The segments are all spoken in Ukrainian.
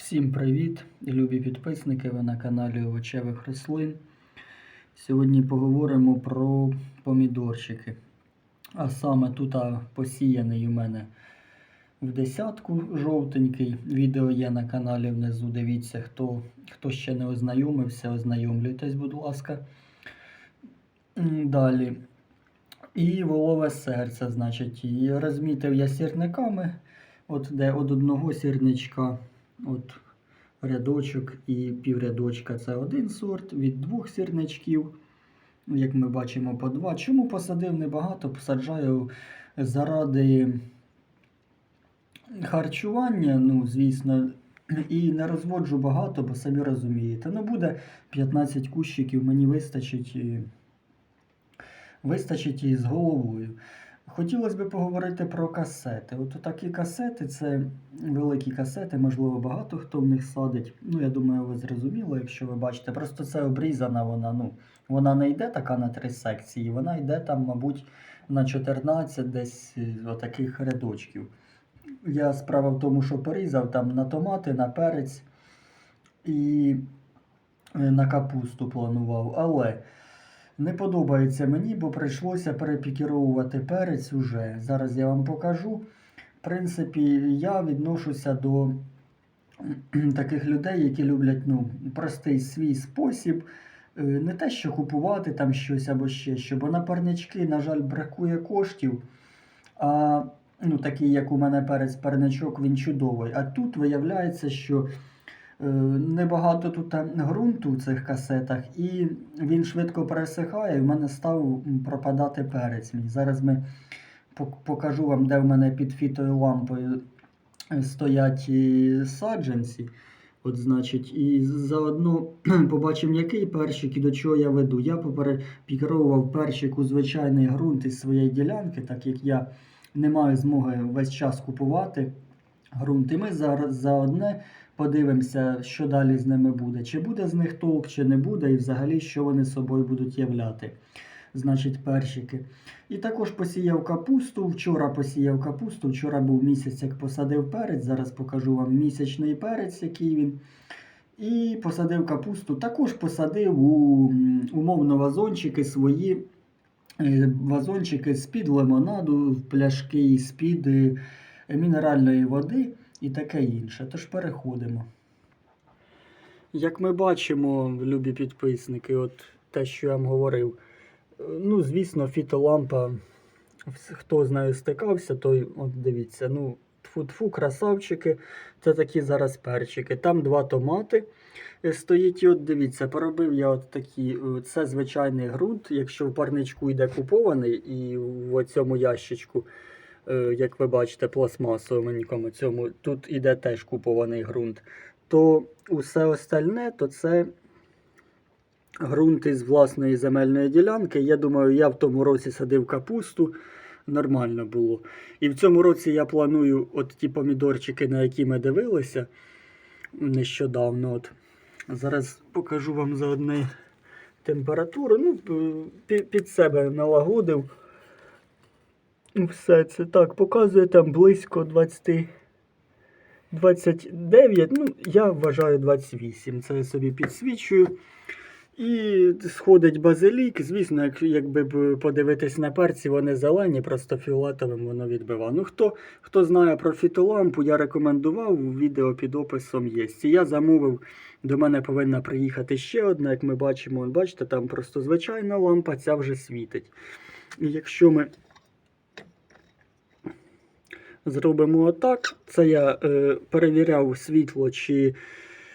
Всім привіт, любі підписники, ви на каналі Овочевих рослин. Сьогодні поговоримо про помідорчики. А саме тут посіяний у мене в десятку жовтенький. Відео є на каналі внизу. Дивіться, хто, хто ще не ознайомився, ознайомлюйтесь, будь ласка. Далі. І волове серце, значить, розмітив я сірниками, от де від одного сірничка, от рядочок і піврядочка це один сорт, від двох сірничків, як ми бачимо, по два. Чому посадив небагато, посаджаю заради харчування, ну, звісно, і не розводжу багато, бо самі розумієте. Ну, буде 15 кущиків, мені вистачить. і- Вистачить і з головою. Хотілося б поговорити про касети. От такі касети це великі касети, можливо, багато хто в них садить. Ну, я думаю, ви зрозуміли, якщо ви бачите. Просто це обрізана вона. Ну, вона не йде така на три секції, вона йде там, мабуть, на 14 десь е, отаких рядочків. Я справа в тому, що порізав там на томати, на перець і е, на капусту планував. Але. Не подобається мені, бо прийшлося перепікіровувати перець уже. Зараз я вам покажу. В принципі, я відношуся до таких людей, які люблять ну, простий свій спосіб. Е, Не те, що купувати там щось або ще що, бо на парнички, на жаль, бракує коштів. А ну, такий, як у мене перець парничок, він чудовий. А тут виявляється, що Небагато тут там ґрунту в цих касетах, і він швидко пересихає, і в мене став пропадати перець. мій. Зараз ми покажу вам, де в мене під фітою лампою е, стоять саджанці. От, значить, і заодно побачимо, який перчик і до чого я веду. Я поперепікровував перчик у звичайний ґрунт із своєї ділянки, так як я не маю змоги весь час купувати ґрунт. І ми зараз заодне подивимося, що далі з ними буде. Чи буде з них толк, чи не буде, і взагалі, що вони собою будуть являти. Значить, перчики. І також посіяв капусту. Вчора посіяв капусту. Вчора був місяць, як посадив перець. Зараз покажу вам місячний перець, який він. І посадив капусту. Також посадив у умовно вазончики свої. е, Вазончики з-під лимонаду, пляшки з-під е, мінеральної води і таке інше. Тож переходимо. Як ми бачимо, любі підписники, от те, що я вам говорив. Ну, звісно, фітолампа, хто з нею стикався, той от дивіться, ну, тфу-тфу, красавчики. Це такі зараз перчики. Там два томати е, стоїть. І от дивіться, поробив я от такі. е, Це звичайний ґрунт. Якщо в парничку йде купований, і в цьому ящичку як ви бачите, пластмасовому цьому, тут іде теж купований ґрунт, то усе остальне, то це ґрунт із власної земельної ділянки. Я думаю, я в тому році садив капусту. Нормально було. І в цьому році я планую от ті помідорчики, на які ми дивилися нещодавно. От. Зараз покажу вам заодне температуру. Ну, під себе налагодив. Все це так, показує там близько 20, 29, ну, я вважаю 28. Це я собі підсвічую. І сходить базилік. Звісно, як, якби подивитись на перці, вони зелені, просто фіолетовим воно відбива. Ну, хто, хто знає про фітолампу, я рекомендував, відео під описом є. Я замовив, до мене повинна приїхати ще одна, як ми бачимо. Бачите, там просто звичайна лампа, ця вже світить. І якщо ми зробимо отак. Це я е, перевіряв світло, чи,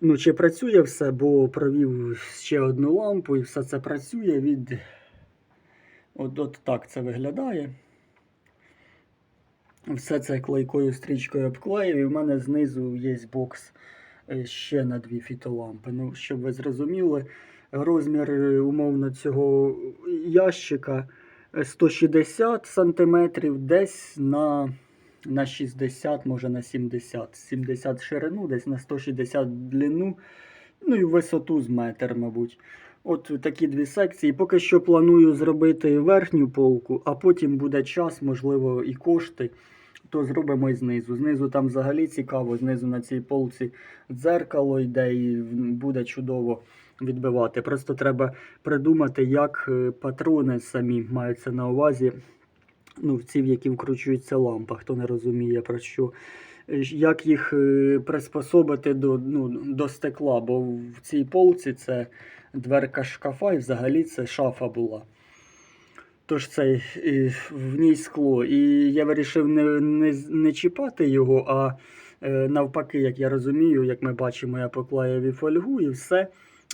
ну, чи працює все, бо провів ще одну лампу і все це працює від. От, от так це виглядає. Все це клейкою стрічкою обклеїв, і в мене знизу є бокс е, ще на дві фітолампи. Ну, щоб ви зрозуміли, розмір е, умовно цього ящика е, 160 см, десь на на 60, може на 70. 70 ширину, десь на 160 длину, ну і висоту з метр, мабуть. От такі дві секції. Поки що планую зробити верхню полку, а потім буде час, можливо, і кошти. то зробимо і знизу. Знизу там взагалі цікаво, знизу на цій полці дзеркало йде і буде чудово відбивати. Просто треба придумати, як е, патрони самі маються на увазі. В ці, в які вкручується лампа, хто не розуміє про що. Е, Як їх е, приспособити до, ну, до стекла, бо в цій полці це дверка шкафа і взагалі це шафа була. Тож це в ній скло. І я вирішив не, не, не чіпати його, а е, навпаки, як я розумію, як ми бачимо, я поклеїв фольгу і все.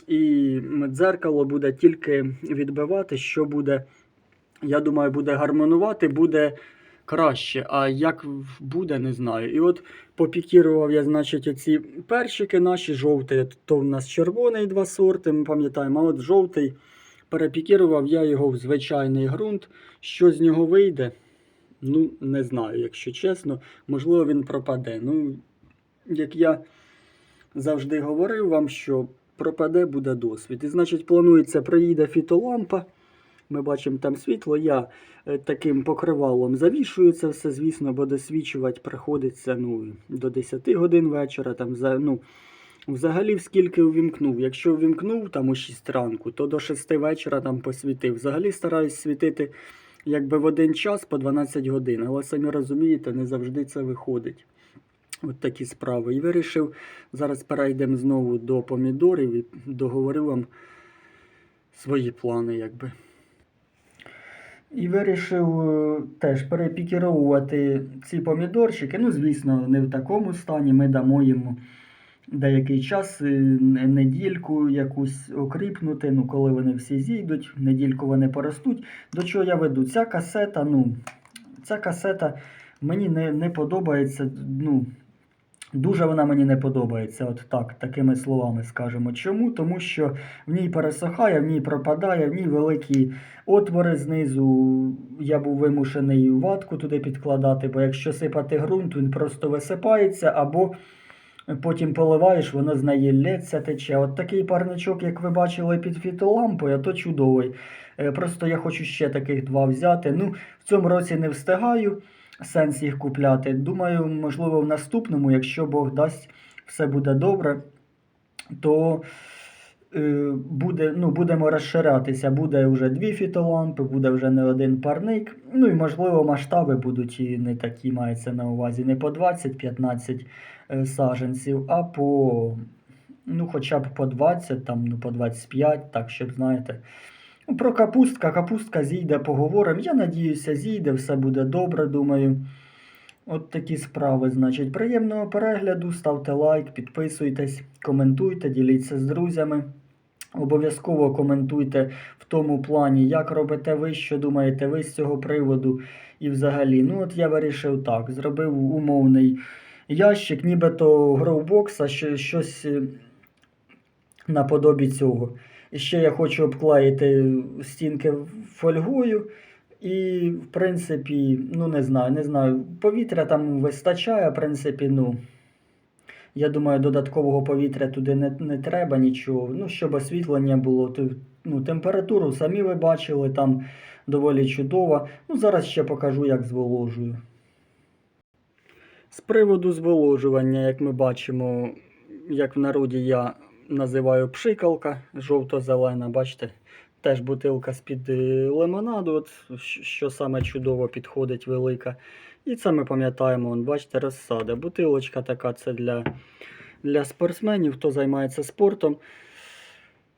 І дзеркало буде тільки відбивати, що буде, я думаю, буде гармонувати, буде краще. А як буде, не знаю. І от попікірував я, значить, оці перчики наші жовті, то в нас червоний два сорти, ми пам'ятаємо, а от жовтий. Перепікірував я його в звичайний ґрунт. Що з нього вийде? Ну, не знаю, якщо чесно. Можливо, він пропаде. Ну, як я завжди говорив вам, що пропаде буде досвід. І значить, планується, приїде фітолампа. Ми бачимо там світло. Я е, таким покривалом завішую це все, звісно, бо досвічувати приходиться ну, до 10 годин вечора. Там, ну, Взагалі, скільки увімкнув. Якщо увімкнув там у 6 ранку, то до 6 вечора там посвітив. Взагалі стараюсь світити якби в один час по 12 годин. Але самі розумієте, не завжди це виходить. От такі справи. І вирішив, зараз перейдемо знову до помідорів і договорю вам свої плани, якби. І вирішив е, теж перепікіровувати ці помідорчики. Ну, звісно, не в такому стані. Ми дамо йому деякий час, е, недільку якусь окріпнути, ну, коли вони всі зійдуть, недільку вони поростуть. До чого я веду? Ця касета, ну, ця касета мені не, не подобається. Ну, Дуже вона мені не подобається, от так, такими словами скажемо. Чому? Тому що в ній пересохає, в ній пропадає, в ній великі отвори знизу. Я був вимушений ватку туди підкладати, бо якщо сипати ґрунт, він просто висипається, або потім поливаєш, воно з неї лється тече. От такий парничок, як ви бачили під фітолампою, то чудовий. Е, Просто я хочу ще таких два взяти. Ну, в цьому році не встигаю сенс їх купляти. Думаю, можливо, в наступному, якщо Бог дасть, все буде добре, то е, буде, ну, будемо розширятися. Буде вже дві фітолампи, буде вже не один парник. Ну і можливо масштаби будуть і не такі, мається на увазі, не по 20-15 е, саджанців, а по ну, хоча б по 20, там, ну, по 25, так, щоб знаєте. Ну, Про капустка. Капустка зійде, поговоримо. Я надіюся, зійде, все буде добре, думаю. От такі справи, значить. Приємного перегляду, ставте лайк, підписуйтесь, коментуйте, діліться з друзями. Обов'язково коментуйте в тому плані, як робите ви, що думаєте ви з цього приводу. І взагалі, ну от я вирішив так, зробив умовний ящик, нібито гроубокса, що, щось е, наподобі цього. І ще я хочу обклеїти стінки фольгою. І, в принципі, ну не знаю, не знаю. Повітря там вистачає, в принципі, ну. Я думаю, додаткового повітря туди не, не треба нічого. Ну, щоб освітлення було. Ну, температуру самі ви бачили, там доволі чудова. Ну, зараз ще покажу, як зволожую. З приводу зволожування, як ми бачимо, як в народі я називаю пшикалка жовто-зелена, бачите, теж бутилка з-під е, лимонаду, от, що саме чудово підходить велика. І це ми пам'ятаємо, вон, бачите, розсада. Бутилочка така це для, для спортсменів, хто займається спортом.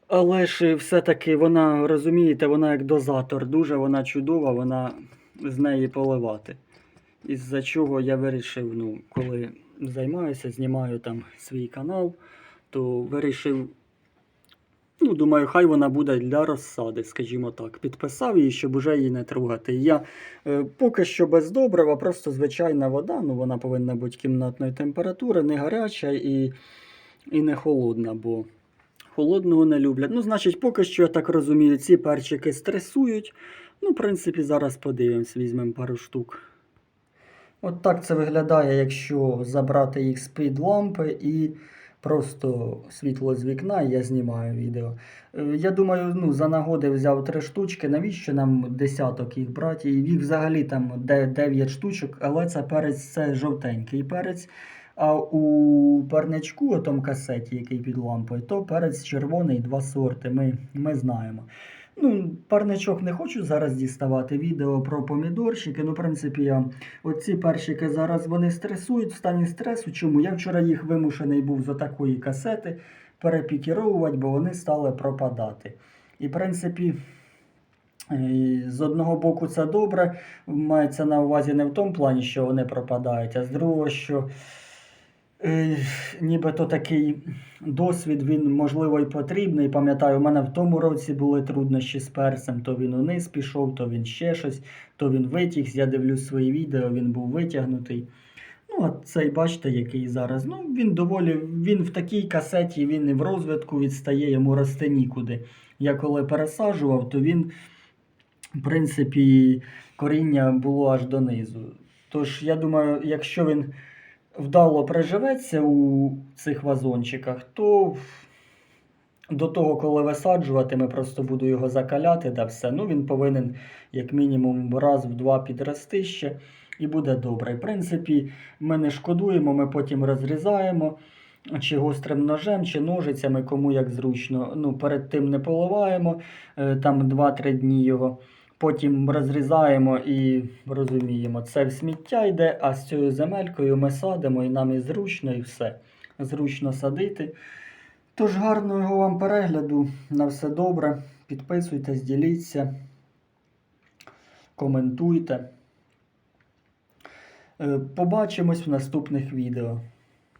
Але ж е, все-таки вона, розумієте, вона як дозатор, дуже вона чудова, вона з неї поливати. Із-за чого я вирішив, ну, коли займаюся, знімаю там свій канал, то вирішив, ну, думаю, хай вона буде для розсади, скажімо так. Підписав її, щоб уже її не трогати. Я е, поки що без добрива, просто звичайна вода, ну вона повинна бути кімнатної температури, не гаряча і, і не холодна, бо холодного не люблять. Ну, значить, поки що, я так розумію, ці перчики стресують. Ну, в принципі, зараз подивимось, візьмемо пару штук. От так це виглядає, якщо забрати їх з-під лампи і Просто світло з вікна, і я знімаю відео. Е, Я думаю, ну, за нагоди взяв три штучки. Навіщо нам десяток їх брати? І їх взагалі там де- 9 штучок, але це перець це жовтенький перець. А у парнячку, у тому касеті, який під лампою, то перець червоний, два сорти. Ми, ми знаємо. Ну, парничок не хочу зараз діставати відео про помідорчики. Ну, в принципі, я оці перчики зараз вони стресують в стані стресу. Чому? Я вчора їх вимушений був з отакої касети перепікіровувати, бо вони стали пропадати. І, в принципі, е, з одного боку це добре, мається на увазі не в тому плані, що вони пропадають, а з другого, що нібито такий досвід, він можливо і потрібний. Пам'ятаю, у мене в тому році були труднощі з перцем, то він униз пішов, то він ще щось, то він витіг. Я дивлюсь свої відео, він був витягнутий. Ну, а цей бачите, який зараз. Ну, він доволі, він в такій касеті, він і в розвитку відстає, йому рости нікуди. Я коли пересаджував, то він, в принципі, коріння було аж донизу. Тож, я думаю, якщо він вдало приживеться у цих вазончиках, то до того, коли висаджуватиме, просто буду його закаляти да все. Ну, він повинен, як мінімум, раз в два підрости ще. І буде добре. В принципі, ми не шкодуємо, ми потім розрізаємо чи гострим ножем, чи ножицями, кому як зручно. Ну, перед тим не поливаємо е, там 2-3 дні його. Потім розрізаємо і розуміємо, це в сміття йде, а з цією земелькою ми садимо і нам і зручно, і все. Зручно садити. Тож гарного вам перегляду, на все добре. Підписуйтесь, діліться, коментуйте. Е, Побачимось в наступних відео.